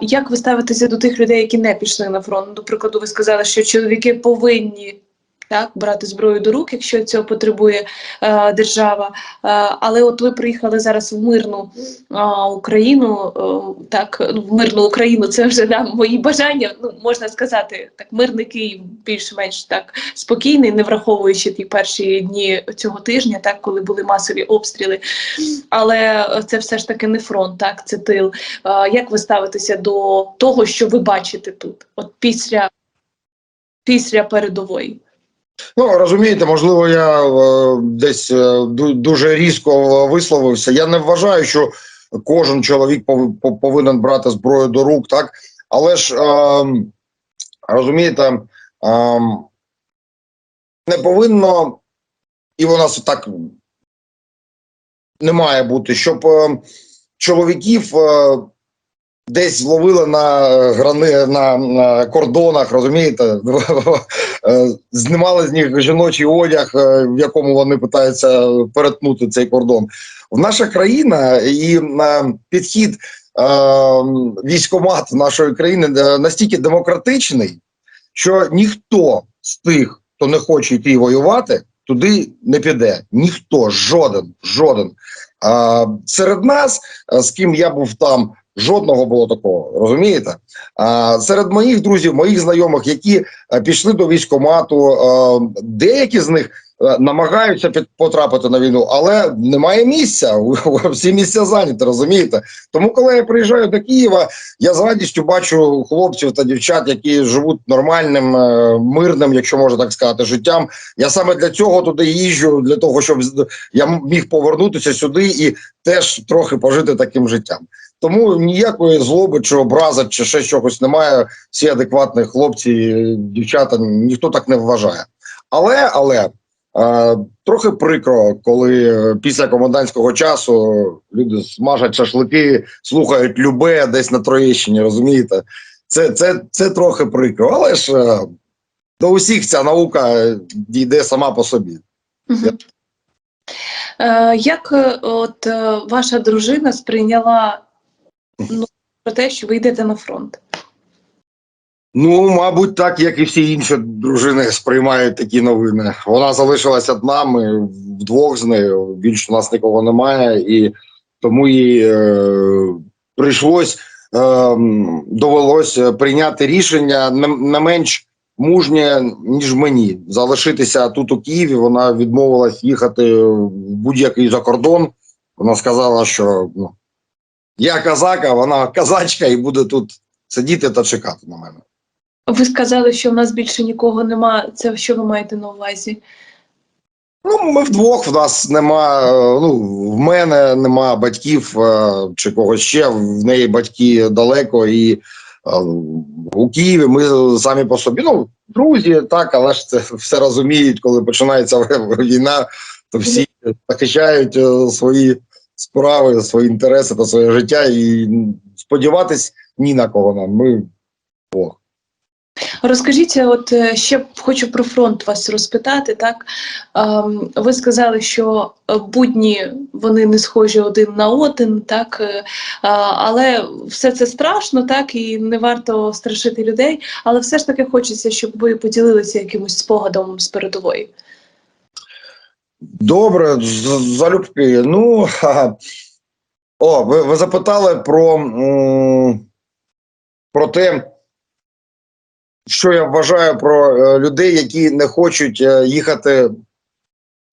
Як ви ставитеся до тих людей, які не пішли на фронт? До прикладу, ви сказали, що чоловіки повинні так брати зброю до рук, якщо цього потребує е, держава. Е, але от ви приїхали зараз в мирну е, Україну, е, так ну, в мирну Україну, це вже да, мої бажання. Ну можна сказати, так мирний Київ більш-менш так спокійний, не враховуючи ті перші дні цього тижня, так коли були масові обстріли. Але це все ж таки не фронт, так це тил. Е, Як ви ставитеся до того, що ви бачите тут, от після, після передової? Ну розумієте, можливо, я е, десь е, дуже різко висловився. Я не вважаю, що кожен чоловік пов- пов- повинен брати зброю до рук, так але ж е, розумієте, е, не повинно, і у нас так не має бути, щоб е, чоловіків е, десь зловили на е, грани на, на кордонах, розумієте, Е, знімали з них жіночий одяг, е, в якому вони питаються перетнути цей кордон. В наша країна і е, підхід військомат нашої країни настільки демократичний, що ніхто з тих, хто не хоче йти воювати, туди не піде. Ніхто, жоден, жоден. А, серед нас, з ким я був там, жодного було такого. Розумієте? А, серед моїх друзів, моїх знайомих, які е, пішли до військкомату, е, деякі з них е, намагаються під, потрапити на війну, але немає місця. Всі місця зайняті, розумієте? Тому, коли я приїжджаю до Києва, я з радістю бачу хлопців та дівчат, які живуть нормальним, мирним, якщо можна так сказати, життям. Я саме для цього туди їжджу, для того, щоб я міг повернутися сюди і теж трохи пожити таким життям. Тому ніякої злоби чи образи, чи ще чогось немає. Всі адекватні хлопці, дівчата, ніхто так не вважає. Але, але е, трохи прикро, коли після комендантського часу люди смажать шашлики, слухають любе десь на Троєщині, розумієте? Це, це, це трохи прикро, але ж е, до усіх ця наука дійде сама по собі. Е, Як е, от е, ваша дружина сприйняла ну, про те, що ви йдете на фронт? Ну, мабуть, так, як і всі інші дружини сприймають такі новини. Вона залишилася одна, ми вдвох з нею. Більше у нас нікого немає, і тому їй е, прийшлось е, довелось прийняти рішення не, не менш мужнє, ніж мені. Залишитися тут у Києві. Вона відмовилась їхати в будь-який закордон. Вона сказала, що ну, я казак, а вона казачка, і буде тут сидіти та чекати на мене. Ви сказали, що в нас більше нікого нема. Це що ви маєте на увазі? Ну, ми вдвох, в нас нема. Ну, в мене нема батьків е, чи когось ще. В неї батьки далеко, і е, у Києві ми самі по собі. Ну, друзі, так, але ж це все розуміють, коли починається війна, то всі захищають е, свої справи, свої інтереси та своє життя. І сподіватись ні на кого нам. Ми вдвох. Розкажіть, от е, ще хочу про фронт вас розпитати. Так Ем, ви сказали, що е, будні вони не схожі один на один, так е, але все це страшно, так і не варто страшити людей. Але все ж таки хочеться, щоб ви поділилися якимось спогадом з передової. Добре, залюбки. Ну о, ви, ви запитали про, про те, що я вважаю про е, людей, які не хочуть е, їхати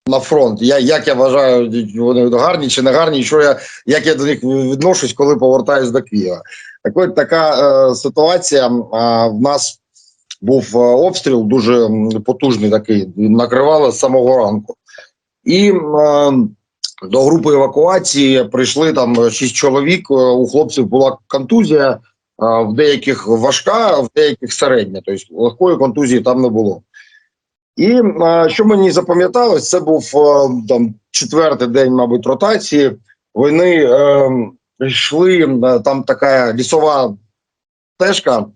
на фронт. Я, як я вважаю, вони гарні чи не гарні, що я, як я до них відношусь, коли повертаюсь до Києва. Так от така е, ситуація. А, в нас був е, обстріл дуже потужний такий, накривали з самого ранку. І е, до групи евакуації прийшли там шість чоловік. е, У хлопців була контузія, е, в деяких важка, в деяких середня. Тобто легкої контузії там не було. І що мені запам'яталось, це був там четвертий день, мабуть, ротації. Вони е, йшли там така лісова стежка,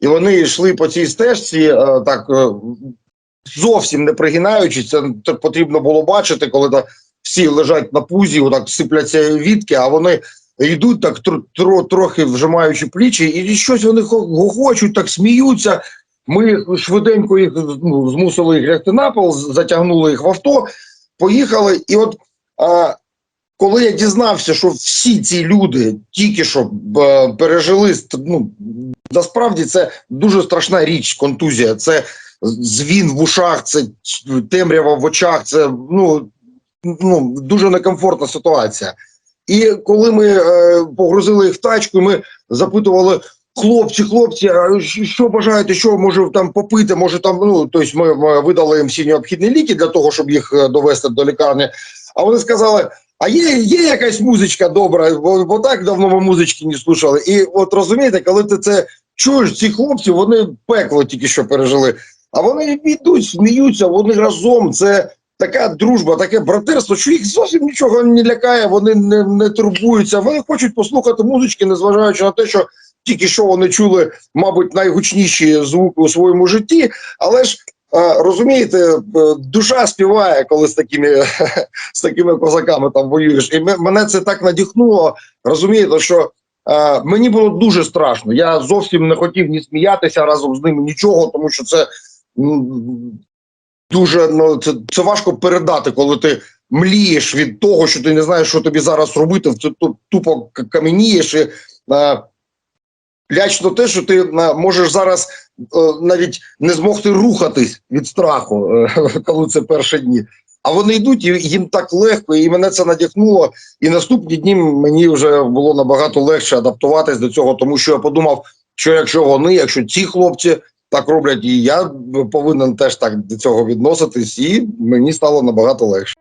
і вони йшли по цій стежці е, так. Зовсім не пригинаючись, це потрібно було бачити, коли та всі лежать на пузі, отак сипляться вітки, а вони йдуть так тро, тро, трохи вжимаючи плічі, і щось вони хо- гогочуть, так сміються. Ми швиденько їх ну, змусили їх лягти на пол, затягнули їх в авто, поїхали. І от а, коли я дізнався, що всі ці люди тільки що е, пережили ну, насправді це дуже страшна річ, контузія. Це звін в ушах, це темрява в очах, це ну, ну дуже некомфортна ситуація. І коли ми е, погрузили їх в тачку, ми запитували. Хлопці, хлопці, а що бажаєте, що може там попити? Може там ну тобто ми, ми видали їм всі необхідні ліки для того, щоб їх е, довести до лікарні. А вони сказали: а є, є якась музичка добра, бо, бо так давно ми музички не слухали. І от розумієте, коли ти це чуєш, ці хлопці вони пекло тільки що пережили. А вони йдуть, сміються, вони разом. Це така дружба, таке братерство, що їх зовсім нічого не лякає, вони не, не турбуються. Вони хочуть послухати музички, незважаючи на те, що тільки що вони чули, мабуть, найгучніші звуки у своєму житті. Але ж е, розумієте, е, душа співає, коли з такими, з такими козаками там воюєш. І мене це так надихнуло. Розумієте, що е, мені було дуже страшно. Я зовсім не хотів ні сміятися разом з ними, нічого, тому що це дуже ну, це, це важко передати, коли ти млієш від того, що ти не знаєш, що тобі зараз робити, це тупо каменієш. І, е, лячно те, що ти е, можеш зараз е, навіть не змогти рухатись від страху, коли це перші дні. А вони йдуть, і їм так легко, і мене це надихнуло. І наступні дні мені вже було набагато легше адаптуватись до цього, тому що я подумав, що якщо вони, якщо ці хлопці так роблять, і я повинен теж так до цього відноситись, і мені стало набагато легше.